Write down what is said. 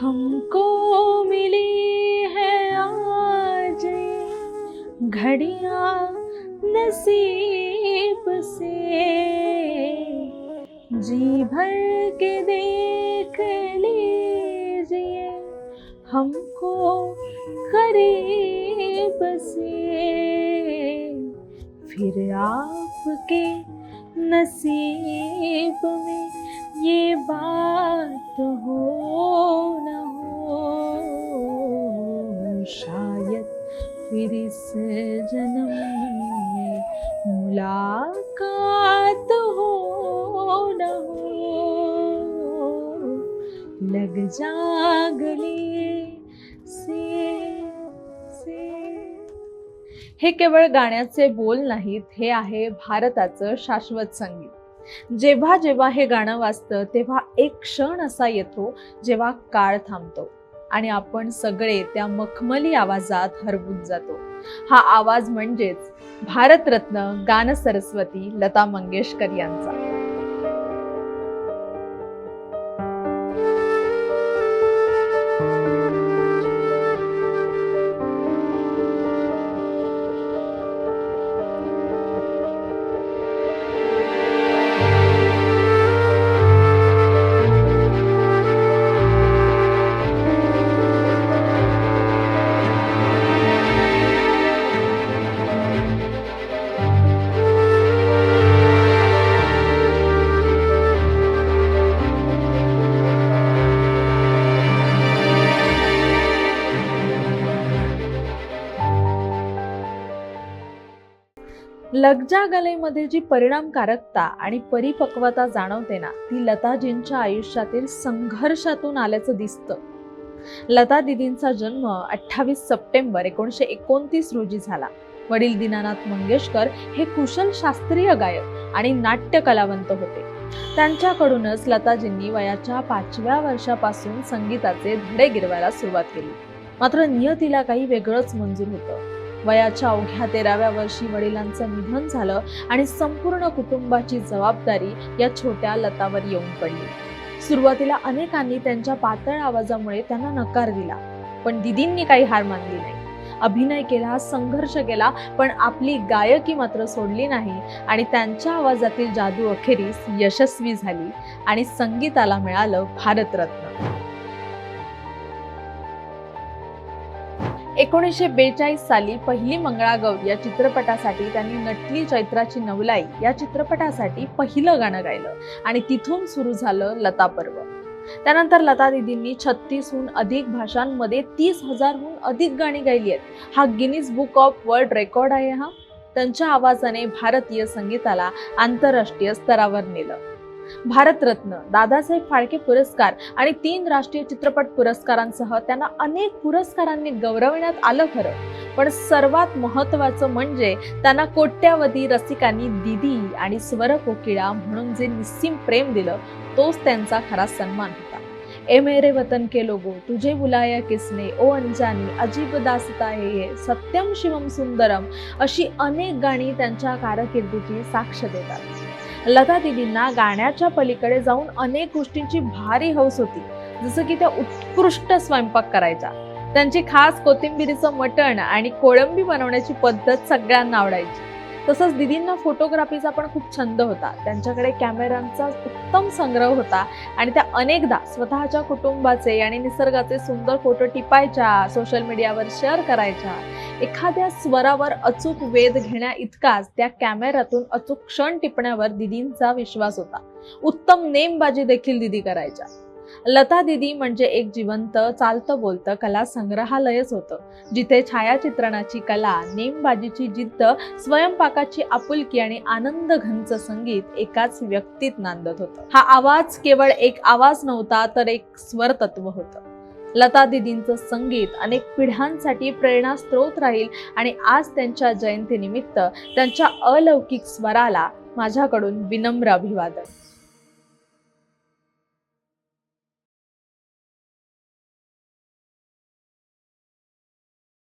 हमको मिली है आज घड़िया नसीब से। जी भर के देख लीजिए हमको करीब से। फिर आपके नसीब में ये बात मुलाकात हो न हो। लग जागले से से। हे केवळ गाण्याचे बोल नाहीत हे आहे भारताचं शाश्वत संगीत. जेव्हा जेव्हा हे गाणं वाजतं तेव्हा एक क्षण असा येतो जेव्हा काळ थांबतो आणि आपण सगळे त्या मखमली आवाजात हरवून जातो. हा आवाज म्हणजेच भारतरत्न गान सरस्वती लता मंगेशकर यांचा. लगजा गलेमध्ये जी परिणामकारकता आणि परिपक्वता जाणवते ना ती लताजींच्या आयुष्यातील संघर्षातून आल्याचं दिसतं. लता दिदींचा जन्म अठ्ठावीस सप्टेंबर एकोणीसशे एकोणतीस रोजी झाला. वडील दीनानाथ मंगेशकर हे कुशल शास्त्रीय गायक आणि नाट्य कलावंत होते. त्यांच्याकडूनच लताजींनी वयाच्या पाचव्या वर्षापासून संगीताचे धडे गिरवायला सुरुवात केली. मात्र नियतीला काही वेगळंच मंजूर होतं. वयाच्या अवघ्या तेराव्या वर्षी वडिलांचं निधन झालं आणि संपूर्ण कुटुंबाची जबाबदारी या छोट्या लतावर येऊन पडली. सुरुवातीला अनेकांनी त्यांच्या पातळ आवाजामुळे त्यांना नकार दिला पण दिदींनी काही हार मानली नाही. अभिनय केला संघर्ष केला पण आपली गायकी मात्र सोडली नाही आणि त्यांच्या आवाजातील जादू अखेरीस यशस्वी झाली आणि संगीताला मिळालं भारतरत्न. एकोणीसशे बेचाळीस साली पहिली मंगळागौर या चित्रपटासाठी त्यांनी नटली चैत्राची नवलाई या चित्रपटासाठी पहिलं गाणं गायलं. आणि तिथून सुरू झालं लता पर्व. त्यानंतर लता दिदींनी छत्तीसहून अधिक भाषांमध्ये तीस हजारहून अधिक गाणी गायली आहेत. हा Guinness book of world record आहे हा. त्यांच्या आवाजाने भारतीय संगीताला आंतरराष्ट्रीय स्तरावर नेलं. भारतरत्न दादासाहेब फाळके पुरस्कार आणि तीन राष्ट्रीय चित्रपट पुरस्कारांसह त्यांना अनेक पुरस्कारांनी गौरवण्यात आलं खरं. पण सर्वात महत्वाचं म्हणजे त्यांना कोट्यावधी रसिकांनी दिदी आणि स्वर कोकिळा म्हणून जे निस्सीम प्रेम दिलं तोच त्यांचा खरा सन्मान होता. ए मेरे वतन के लोगो तुझे बुलाया किसने? ओ अंजानी अजीब दासता हे सत्यम शिवम सुंदरम अशी अनेक गाणी त्यांच्या कारकिर्दीची साक्ष देतात. लता दिदींना गाण्याच्या पलीकडे जाऊन अनेक गोष्टींची भारी हौस होती. जसं की त्या उत्कृष्ट स्वयंपाक करायच्या. त्यांची खास कोथिंबिरीचं मटण आणि कोळंबी बनवण्याची पद्धत सगळ्यांना आवडायची. तसंच दिदींना फोटोग्राफीचा पण खूप छंद होता. त्यांच्याकडे कॅमेऱ्यांचा उत्तम संग्रह होता आणि त्या अनेकदा स्वतःच्या कुटुंबाचे आणि निसर्गाचे सुंदर फोटो टिपायच्या सोशल मीडियावर शेअर करायच्या. एखाद्या स्वरावर अचूक वेध घेण्या इतकाच त्या कॅमेऱ्यातून अचूक क्षण टिपण्यावर दिदींचा विश्वास होता. उत्तम नेमबाजी देखील दिदी करायच्या. लता दिदी म्हणजे एक जिवंत चालतं बोलतं कला संग्रहालयच होतं जिथे छायाचित्रणाची कला नेमबाजीची जिद्द स्वयंपाकाची आपुलकी आणि आनंद घनचं संगीत एकाच व्यक्तीत नांदत होतं. हा आवाज केवळ एक आवाज नव्हता तर एक स्वरतत्व होतं. लता दिदींचं संगीत अनेक पिढ्यांसाठी प्रेरणास्त्रोत राहील आणि आज त्यांच्या जयंतीनिमित्त त्यांच्या अलौकिक स्वराला माझ्याकडून विनम्र अभिवादन.